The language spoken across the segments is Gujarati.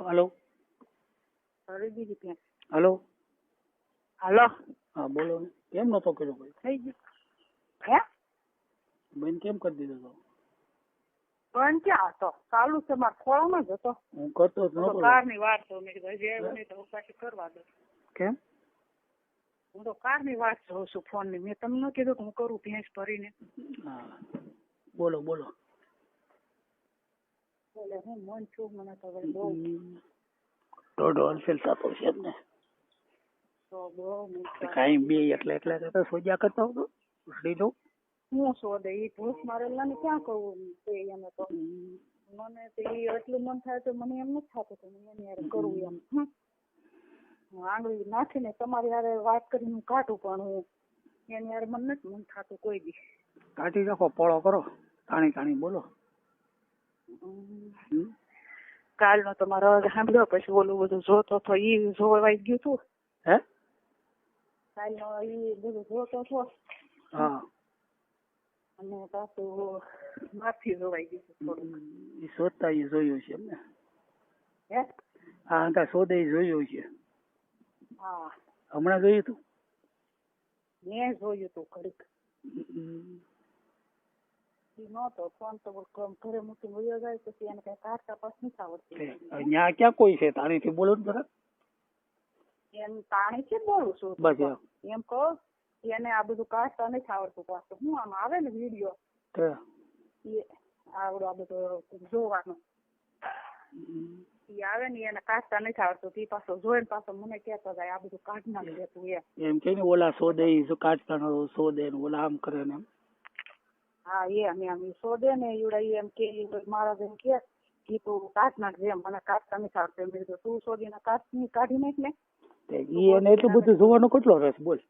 હલો. હલો. હલો. હા બોલો ને. કેમ નતો કર્યો ભાઈ? થઈ ગયું. હે? બેન કેમ કરી દીધો તો? પણ ક્યાં હતો? ચાલુ છે મારા ખોળામાં જ હતો. હું કરતો જ નતો કારની વાત તો મેં કીધું હજી આવ્યો નહીં તો હું પાછી કરવા દઉં. કેમ? હું તો કારની વાત જોઉં છું ફોનની મેં તમને કીધું કે હું કરું ભેંસ ભરીને. હા. બોલો બોલો એટલે હું મન છું મને તો હવે બહુ દોઢ હોલસેલ થતો છે જ ને તો બહુ મન થાય. કાંઈ બે એટલે એટલે કરતા સોજા કરતા હતો લીધો હું શોધે ઈ ભૂસ મારેલા ને ક્યાં કહું તે એને તો મને તો ઈ એટલું મન થાય તો મને એમ નથી થતું કે હું એની હારે કરું એમ હમ. હું આંગળી નાખીને તમારી હારે વાત કરીને હું કાઢું પણ હું એની હારે મને નથી મન થતું કોઈ દી કાઢી નાખો પોળો કરો તાણી તાણી બોલો હમ. હમ? કાલનો તમારો અવાજ સાંભળ્યો પછી ઓલું બધું જોતો તો ઈ જોવાઈ ગયું તું? હે? કાલનો ઈ બધું જોતો હતો હા. અને પાછું માફી જોવાઈ ગયું થોડું એ શોધતા ઈ જોયું છે એમને. હે? હા અંકા શોધે ઈ જોયું છે. હા. હમણાં જોયું તું? મેં જોયું તું ઘડીક. હમ. ઈ નહોતો ફોન તો ઘરે મૂકીને વયો જાય પછી એને કઈ કાઢતા પાસ નથી આવડતી. તે ક્યાં કોઈ છે? તાણીથી બોલો ને એમ પાણી થી બોલું છું. બસ એમ. કહો એને આ બધું કાઢતા નથી આવડતું પાછું. હું આમ આવે ને વીડિયો? એ આવડો આ બધું જોવાનો. ઈ આવે ને એને કાઢતા નથી આવડતું. ઈ પાછો જોઈને પાછો મને કહેતો જાય આ બધું કાઢ નાખી દેતું એમ. કે ઓલા સોદે કાઢતા ન શોધે ઓલા આમ કરે ને એમ. હા એમ એમ ઈ શોધે ને ઈવડા એમ કે મહારાજ એમ કે કીધું કાઢ નાખ મને કાઢતા નથી આવડતું એમ કીધું તું શોધીને કાઢ કાઢી નાખ ને. ઈ એને એટલું બધું જોવાનો કેટલો રસ બોલ.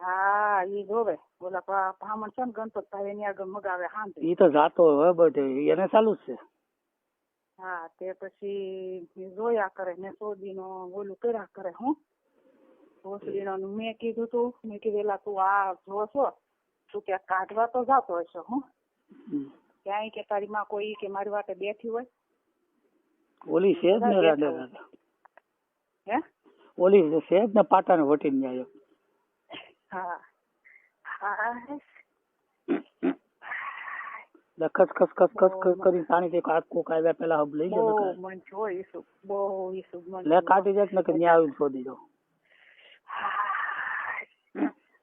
હા ઈ જોવે. બોલા બ્રાહ્મણ છે ને ગણપતભાઈ એની આગળ મગાવે હાંત ઈ તો જાતો હવે બધે એને ચાલુ જ છે. હા તે પછી જોયા કરે ને સોદીનો ઓલું કર્યા કરે હું? ભોસડીનો ને મેં કીધું તું મેં કીધું તું આ જો છો તું ક્યાંક કાઢવા તો જાતો હશે હું. ક્યાંય કે તારી માં કોઈ કે મારી વાટે બેઠી હોય? ઓલી છે જ ને રાડે રાડે. હે? ઓલી છે જ ને પાટાને વટીને જાય હા. હા ખસ ખસ ખસ ખસ ખસ કરી પાણી થી કાક કોક આવ્યા પેલા હબ લઈ ગયો બહુ મન છો ઈસુ બહુ ઈસુ મન લે કાઢી જાય ને કે ત્યાં આવીને શોધી દો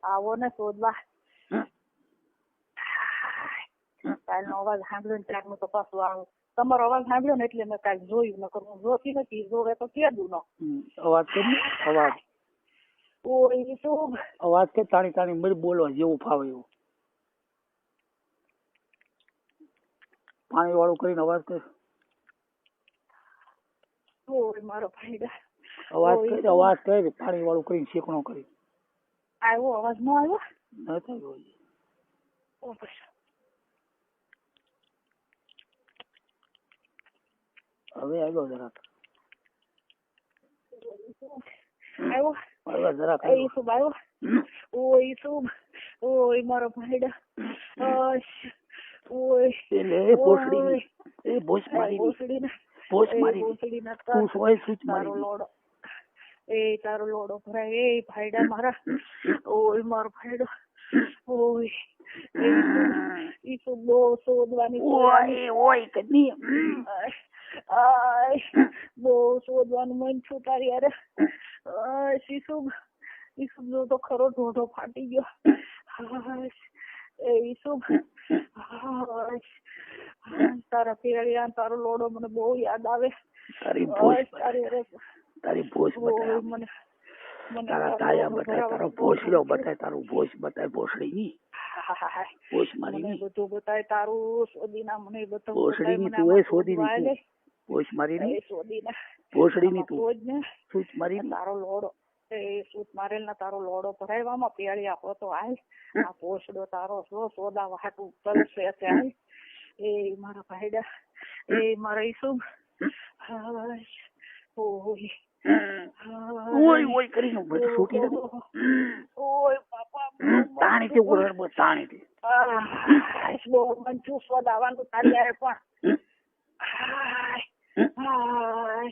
આવો ને શોધવા. કાલનો અવાજ સાંભળ્યો ને ત્યારનું તો પાછું આવું તમારો અવાજ સાંભળ્યો ને એટલે મેં કાલ જોયું નકર હું જોતી નથી જોવે તો કેદું નો. અવાજ કે અવાજ. ઓય તો અવાજ કે તાણી તાણી મરી બોલવા જેવું ફાવે એવું. પાણી વાળું કરીને અવાજ કર. ઓય મારો ફાયદા અવાજ કર અવાજ કર પાણી વાળું કરીને શેકણો કરી. આવ્યો અવાજ નો આવ્યો? ન થયો ઓ બસ. હવે આવ્યો જરાક. આવ્યો? આવ્યો જરાક આવ્યો. શું આવ્યો? ઓય મારો ભાઈડા. ઓય એ એ ભોસ મારી ભોસડીના ભોસ એ મારી ભોસડીના તું સોય સૂચ તારો મારી લોડો. એ તારો લોડો ભરાય એ ભાઈડા મારા. ઓય મારો ભાઈડો. ઓય. એ ઈ શું બહુ શોધવાની ઓય ઓય કદી આય બહુ શોધવાનું મન છું તારી અરે આય ઈસુબ નો તો ખરો ઢોઢો ફાટી ગયો. એ ઈસુબ તારા લોડો મને બહુ યાદ આવે. તારી તારી ભોસ બતાય. મને મને તારા તાયા બતાય તારો ભોસડો બતાય તારું ભોસ બતાય ભોસડી ની હાય ભોસ મારી બધું બતાય તારું સોદીના મને ભોસડી તું એ આમાં શોધી શોધવા ની મારી ની. એ શોધીના ની આમાં તું? સૂચ મારી તારો લોડો. એ સૂત મારેલ ના તારો લોડો ભરાયવામાં પેળી આપો તો આય આ પોસડો તારો સો સોદા વાટું તલસે છે હાલ. એ મારા ભાઈડા. એ મારા ઈસુ હાય. ઓય. ઓય ઓય કરીને બધું છૂટી નથી ઓય. બાપા તાણી તે ઓરડ બસ તાણી તે બહુ મન છું સોદાવાનું તારી હારે પણ. હમ. હાય હાય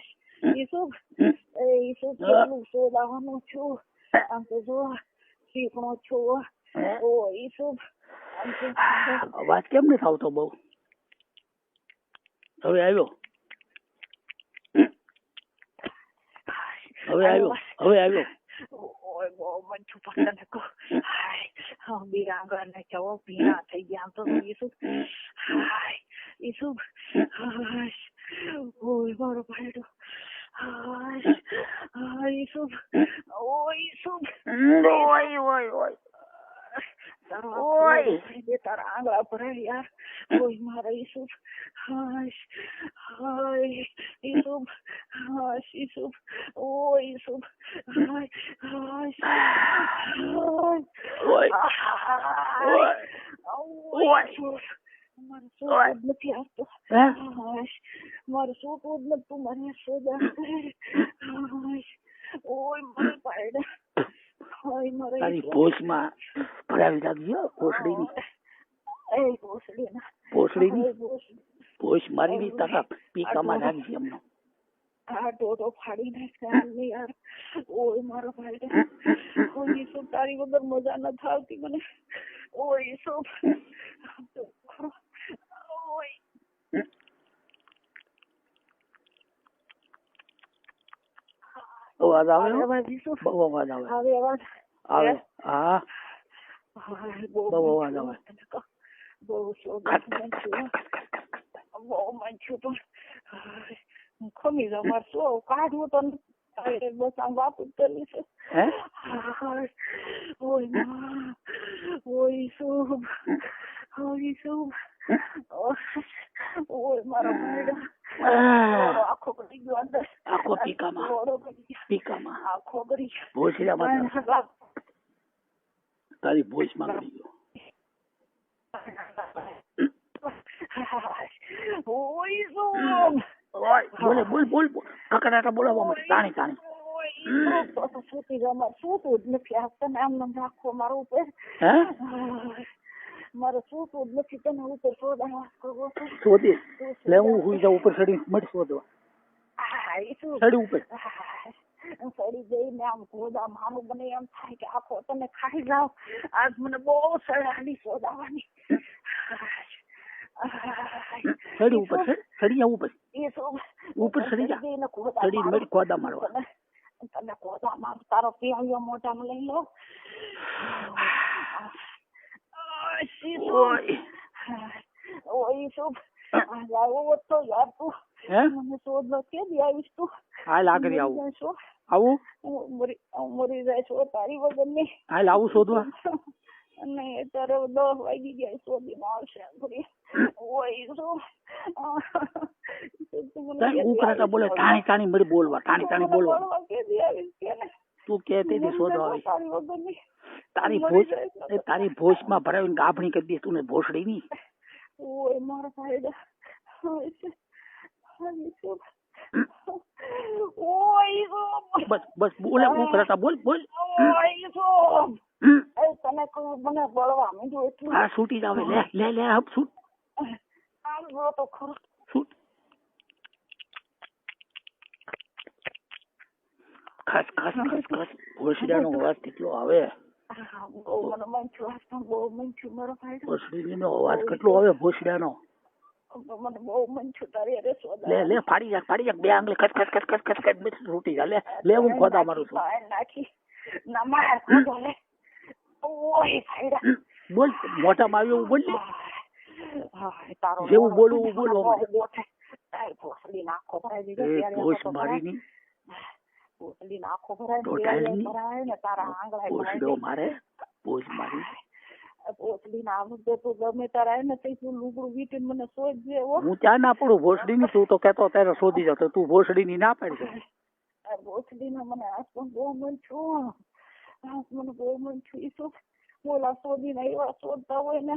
ઈસુબ હમ. એ ઈસુબ હા. કેટલું શોધાવાનું છું આમ તો જો શીખણો છું હે? ઓ ઈસુબ આમ તો અવાજ કેમ નથી આવતો બહુ હવે આવ્યો હવે આવ્યો હવે આવ્યો ઓય બહુ મન છું પસંદ કો હાય હા બિરાંગા ને ચવો ભીના થઈ ગયા આમ તો ઈસુબ હાય ઈસુબ હાય ઓય મારો ભાઈડો હાય હાય ઈસુબ ઓય ઈસુબ ઓય ઓય ઓય તારો ઓય. ઓય તારા આંગળા ભરાય યાર ઓય મારા ઈસુબ હાય હાય ઈસુબ હાય ઈસુબ ઓય ઈસુબ હાય હાય હાય ઓય હાય ઓય. ઈસુબ. મારે સોચવું નથી આવતો. મારો હાય લગતું સોજા હાય ઓય મારે પાયડા. તારી. ભરાવી રાખજો એ તાકા પીકામાં રાખજે એમનો. આ ડોડો ફાડી નાખ્યા ને યાર. ઓય મારો ભાઈ ઓય તારી વગર મજા ન આવતી મને. ઓય ઈસુ ઓય અવાજ આવે આવે અવાજ ઈસુ બહુ અવાજ આવે આવે અવાજ આવે હા હાય, બહુ બહુ મન અવાજ છું. આવે. બહુ શોધા મન છું. બહુ મન છું પણ હાય, હું ખમી જાઉં મારે શું કાઢવું તો નથી. હાય, બસ આમ વાતું જ કરવી છે હે હાય, ઓયમાં, ઓય શુભ, ઓય શુભ, ઓય મારો ભાઈડો. લોડો આખો કરી ગયો અંદર. આખો પીકામાં. કરી ગયો. ભોસડીયામાં તારી ભોજમાં કરી ગયો ઓય શુભ. ઓય બોલે બોલ બોલ બોલ. કકડાટા બોલાવવા માટે. તાણી તાણી. ઓય શુભ. તો સુતી જાઉં. મારે સૂતું જ નથી. આ તને આમ નામ રાખો મારા ઉપર. હે? મારે સૂતું જ નથી. તને ઉપર સોદાવા શોધી. લે હું હુઈ જાઉં ઉપર ચડી મળી શોધવા. હા, ચડી ઉપર. હા, સડી જઈને આમ ગોદા મારું મને એમ થાય કે આખો તમે ખાઈ જાઓ. આજ મને બહુ સડાની સોદાવાની. સડી ઉપર સડી ચડી જા ઉપર ઉપર સડી જા. ગોદા મારું. મળી ખોદા મારવા. તમે ગોદા માર તારો પિયાળીઓ મોઢામાં લઈ લો. હા? ઓય. ઓય શું આજ આવ્યો હોત તો યાર તું. મને શોધ કે દી આવીશ તું? હાલ આગળ આવું. હો. આવું? મરી જાય છો તારી વગરની હાલ આવું શોધવા? અને અત્યારે દસ વાગી ગયા શોધી માં આવશે ઘડી શું? બોલે ટાણી ટાણી બોલવા ટાણી બોલવા. તું કહેતી હતી શોધવા આવી તારી ની તારી ભોજ ભોજમાં ભરાવીને ગાભણી કરી દઈશ તું ભોસડી ની ઓય મારા ભાઈડા. ઓય શું બસ બસ બોલે કરતા બોલ બોલ ઓય શું એ તને કોઈ મને બળવા માંડ્યું એટલું હા છૂટી જાવે લે લે લે હબ છૂટ આમ જો તો ખરું છૂટ ખસ ખસ ખસ ખસ ભોસડીયાનો અવાજ કેટલો આવે મારો અવાજ કેટલો આવે ભોસડીયાનો મને બહુ મન છું અરે સોદા લે લે ફાડી જા ફાડી જા બે આંગળી ખસ ખસ ખસ ખસ ખસ ખસ બસ જા લે લે હું ખોદા મારું છું. નાખી. ના માર ખોદો લે. ઓય ભાઈડા બોલ મોઢામાં આવ્યું એવું બોલ લે. તારો જેવું મોઢો બોલો બહુ ગોઠે. તારી ભોસડી નાખો ભરાઈ દીધો ભોસ આખો તો ભોસડી નાખો ભરાય તો દિવાળી ઢાળની. ભરાય ને તારા આંગળા મારે ભોસ મારી. ભોસડી ના આવડે તું ગમે તારા ને તઈ તું લુગડું વીટીને મને શોધજે હો. હું ત્યાં ના પડું ભોસડી ની તું તો કેતો ત્યારે શોધી જતો તું ભોસડી ની ના પાડી દે. ભોસડી ને મને આજ બહુ મન છું આજ બહુ મન છું. ઈ શું બોલા શોધીને એવા શોધતા હોય ને.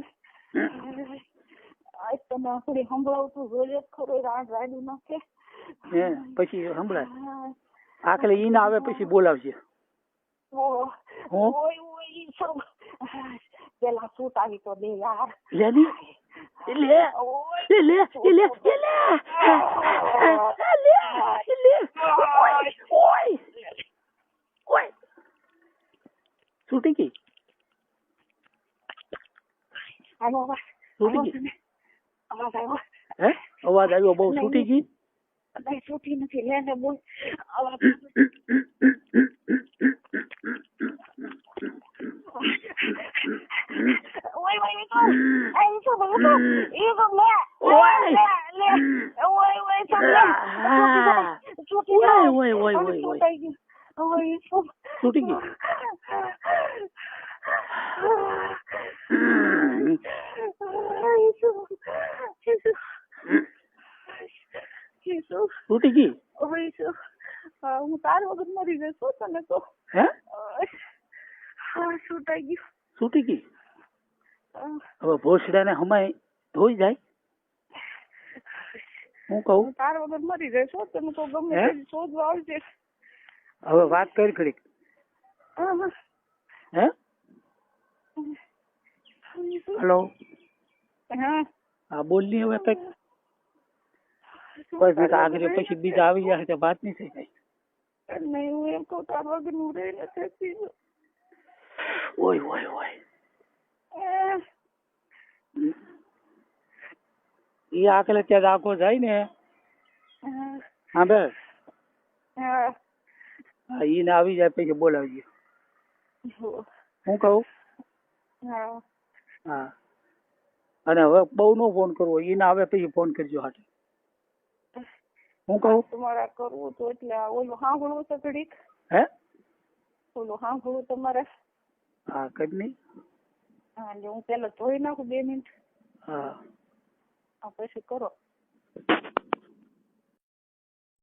આજ તને આપડી સંભળાવતું જોઈએ જ ખરો રાડ રાડ્યું નાખે. હે પછી સંભળાય. આખલે ઈ ના આવે પછી બોલાવજે. ઓ- ઓય يلا صوت علي تولي يا لاني ليه ليه ليه ليه Sultan ki? Ano ba? Sultan ki? Awas ayo. Eh? Awas ayo bau Sultan ki? Dai Sultan નથી લેને બોલ. આવા અવાજ આવ્યો હે અવાજ આવ્યો બહુ નહીં, છૂટી ગઈ નહીં છૂટી નથી લે ને બોલ અવાજ ઓય ઓય તો એ તો બોલો એ તો લે ઓય. લે લે ઓય ઓય તો લે Ah. છૂટી ઓય, ઓય, ઓય, ઓય, ઓય. છૂટાઈ ગયું ઓય તો છૂટી ગઈ છૂટી ગઈ હું તાર વગર મરી જઈશ તને તો હે હા છૂટાઈ ગયું છૂટી ગઈ અ, હવે ભોસડાને હમાય ધોઈ જાય હું કહું હું તાર વગર મરી જઈશ હો, તને તો ગમે હે? તે શોધવા આવજે હવે વાત કરી ઘડીક હા, હે હલો હા હા બોલની હવે કંઈક બસ મેં તો આગળ પછી બીજા આવી જાય તો વાત નહીં થઈ જાય નહીં હું એમ કહું તાર વગર હું રહી નથી શકતી. uy, uy. ઈ એ ત્યાં આખો જાય ને. હા, હા બે હા, ઈ ને આવી જાય પછી બોલાવજો. હું કહું? હા, હા અને હવે બહુ નો ફોન કરવો ઈને આવે પછી ફોન કરજો હાટે. હું કહું? તમારે કરવું તો એટલે ઓલું ઓલું સાંભળવું તો ઘડીક. હે? ઓલું સાંભળવું તમારે? હા કઈ નહીં? હા એટલે હું પેલા ધોઈ નાખું બે મિનિટ. હા પછી કરો.